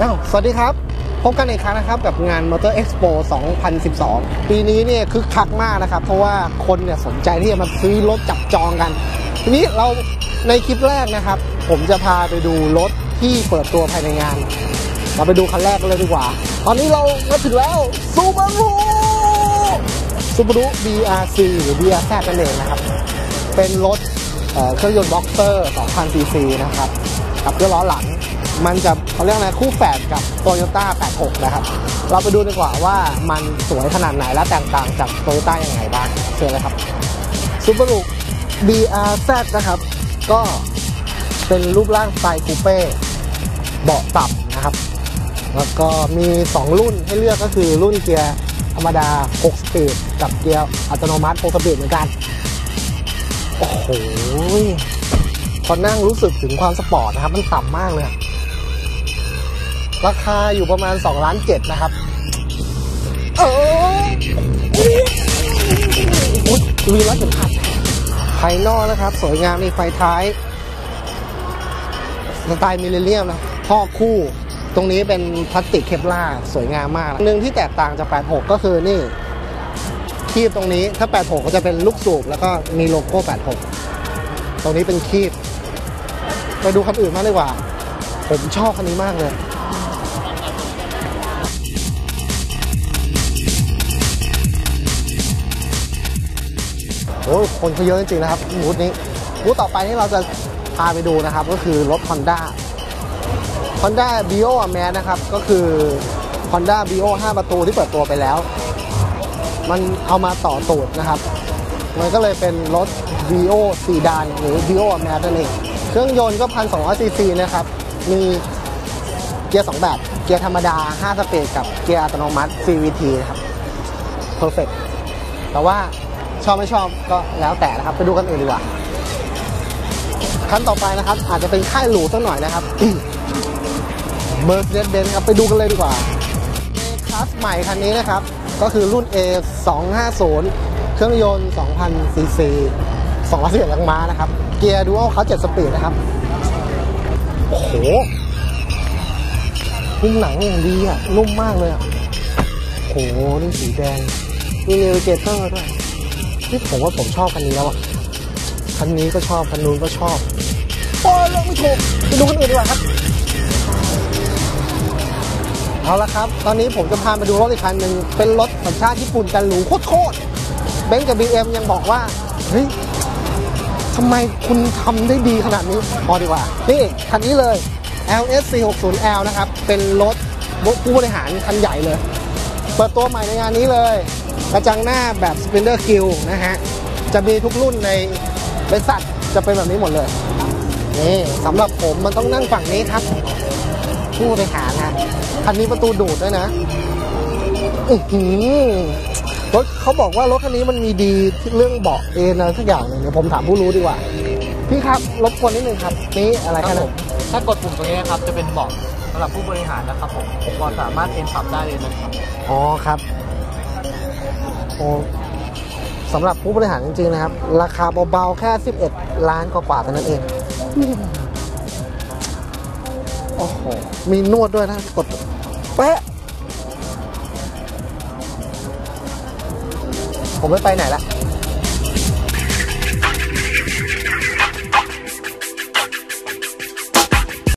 อ้าวสวัสดีครับ พบกันอีกครั้งนะครับกับงาน Motor Expo 2012 ปีนี้เนี่ยคึกคักมากนะครับ เพราะว่าคนเนี่ยสนใจที่จะมาซื้อรถจับจองกัน ทีนี้เราในคลิปแรกนะครับ ผมจะพาไปดูรถที่เปิดตัวภายในงาน เราไปดูคันแรกกันเลยดีกว่า ตอนนี้เรามาถึงแล้วซูบารุซูบารุ BRC หรือ BRZ นั่นเองนะครับ เป็นรถเอ่อเครื่องยนต์บ็อกเซอร์ 2,000 cc นะครับ กับเครื่องล้อหลัง มันจะเขาเรียกอะไรคู่แฝดกับ Toyota 86 นะครับ เราไปดูดีกว่าว่ามันสวยขนาดไหนและแตกต่างจาก Toyota ยังไงบ้างเชิญเลยครับ Subaru BRZ นะครับ ก็เป็นรูปร่างสไตล์คูเป้เบาะต่ำนะครับ แล้วก็มี 2 รุ่นให้เลือกก็คือรุ่นเกียร์ธรรมดา 6 สปีด กับเกียร์อัตโนมัติ 6 สปีดเหมือนกัน โอ้โหพอนั่งรู้สึกถึงความสปอร์ตนะครับ มันต่ำมากเลย ราคาอยู่ประมาณ2ล้านเจ็ดนะครับเอออุ๊ยมีรถเข็มขัดภายนอกนะครับ สวยงามมีไฟท้ายสไตล์มิเลเนียมนะท่อคู่ ตรงนี้เป็นพลาสติกเคปลาร์สวยงามมากหนึ่งที่แตกต่างจาก 86 ก็คือนี่คีบตรงนี้ถ้า 86 ก็จะเป็นลูกสูบแล้วก็มีโลโก้ 86 ตรงนี้เป็นคีบ ไปดูคันอื่นมากเลยกว่า ผมชอบคันนี้มากเลย อ้คนเขาเยอะจริงๆนะครับบูธนี้บูธต่อไปที่เราจะพาไปดูนะครับ ก็คือรถ Honda Honda b i o a m a นะครับ ก็คือ Honda b i o 5 ประตูที่เปิดตัวไปแล้ว มันเอามาต่อตูดนะครับ มันก็เลยเป็นรถ v ีโอซีดานหรือ v ีโอแมนั่นเองเครื่องยนต์ก็ 1,200ซีซีนะครับ มีเกียร์ 2 แบบ เกียร์ธรรมดา 5 สปีดกับเกียร์อัตโนมัติ CVT นะครับ perfect แต่ว่า ชอบไม่ชอบก็แล้วแต่นะครับ ไปดูกันอื่นดีกว่าคันต่อไปนะครับ อาจจะเป็นค่ายหรูสักหน่อยนะครับ Mercedes Benz ครับไปดูกันเลยดีกว่าคลาสใหม่คันนี้นะครับ ก็คือรุ่น A 250เครื่องยนต์2,000ซีซี211แรงม้านะครับ เกียร์ดูอัลเขา7สปีดนะครับ โอ้โหนุ่มหนังอย่างดีอะ นุ่มมากเลยอะโอ้โหนี่สีแดง มีเนวิเกเตอร์ด้วย นี่ผมว่าผมชอบคันนี้แล้วอะคันนี้ก็ชอบคันนู้นก็ชอบโอ้ยเลือกไม่ถูกไปดูคันอื่นดีกว่าครับ เอาละครับ ตอนนี้ผมจะพามาดูรถอีกคันหนึ่งเป็นรถสัญชาติญี่ปุ่นแต่หรูโคตรๆเบนซ์กับ BM ยังบอกว่าเฮ้ยทำไมคุณทำได้ดีขนาดนี้พอดีกว่า นี่คันนี้เลย LS 460L นะครับ เป็นรถผู้บริหารคันใหญ่เลย เปิดตัวใหม่ในงานนี้เลย กระจังหน้าแบบ Sprinter Q นะฮะ จะมีทุกรุ่นในบริษัทจะเป็นแบบนี้หมดเลย นี่สำหรับผมมันต้องนั่งฝั่งนี้ครับ ผู้บริหารนะคันนี้ประตูดูดด้วยนะอื้อหือรถเขาบอกว่ารถคันนี้มันมีดีที่เรื่องเบาะเอนอะไรสักอย่างหนึงเดี๋ยวผมถามผู้รู้ดีกว่า พี่ครับรบกวนนิดนึงครับ นี่อะไรคครัรับบผมถ้ากดปุ่มตรงนี้นะครับ จะเป็นเบาะสำหรับผู้บริหารนะครับผมก็สามารถเอนปรับได้เลยนะครับ อ๋อครับ โอ้สำหรับผู้บริหารจริง ๆ นะครับ ราคาเบา ๆ แค่ 11 ล้านกว่าๆเท่านั้นเอง โอ้โห มีนวดด้วยนะ กดแปะผมไม่ไปไหนละ